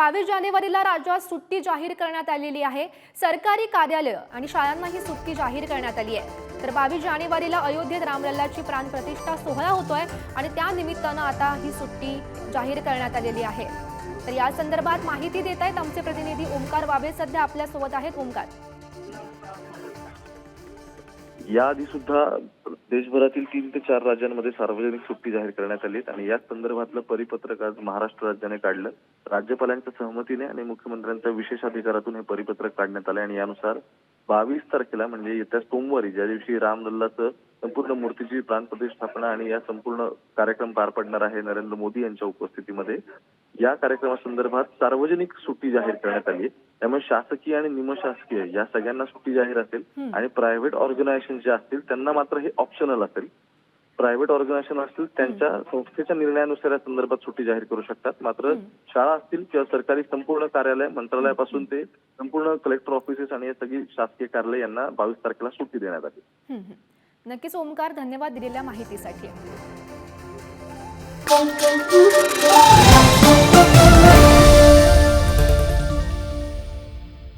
बावीस जानेवारीला राज्यात सुट्टी जाहीर करण्यात आलेली आहे. सरकारी कार्यालय आणि शाळांना ही सुट्टी जाहीर करण्यात आली आहे. तर बावीस जानेवारीला अयोध्येत रामलल्लाची प्राणप्रतिष्ठा सोहळा होतोय आणि त्यानिमित्तानं आता ही सुट्टी जाहीर करण्यात आलेली आहे. तर या संदर्भात माहिती देत आहेत आमचे प्रतिनिधी ओमकार बाबे सध्या आपल्यासोबत आहेत. ओमकार. याआधी सुद्धा देशभरातील तीन ते चार राज्यांमध्ये सार्वजनिक सुट्टी जाहीर करण्यात आली आणि याच संदर्भातलं परिपत्रक आज महाराष्ट्र राज्याने काढलं. राज्यपालांच्या सहमतीने आणि मुख्यमंत्र्यांच्या विशेष अधिकारातून हे परिपत्रक काढण्यात आले आणि यानुसार बावीस तारखेला म्हणजे येत्या सोमवारी ज्या दिवशी रामलल्लाचं संपूर्ण मूर्तीची प्राणप्रतिष्ठापना आणि या संपूर्ण कार्यक्रम पार पडणार आहे नरेंद्र मोदी यांच्या उपस्थितीमध्ये या कार्यक्रमासंदर्भात सार्वजनिक सुट्टी जाहीर करण्यात आली आहे त्यामुळे शासकीय आणि निमशासकीय या सगळ्यांना सुट्टी जाहीर असेल. आणि प्रायव्हेट ऑर्गनायझेशन जे असतील त्यांना मात्र हे ऑप्शनल असेल प्रायव्हेट ऑर्गनायझेशन असतील त्यांच्या संस्थेच्या निर्णयानुसार या संदर्भात सुट्टी जाहीर करू शकतात. मात्र. शाळा असतील किंवा सरकारी संपूर्ण कार्यालय मंत्रालयापासून ते संपूर्ण कलेक्टर ऑफिसेस आणि या सगळी शासकीय कार्यालय यांना बावीस तारखेला सुट्टी देण्यात आली. नक्कीच ओमकार धन्यवाद दिलेल्या माहितीसाठी.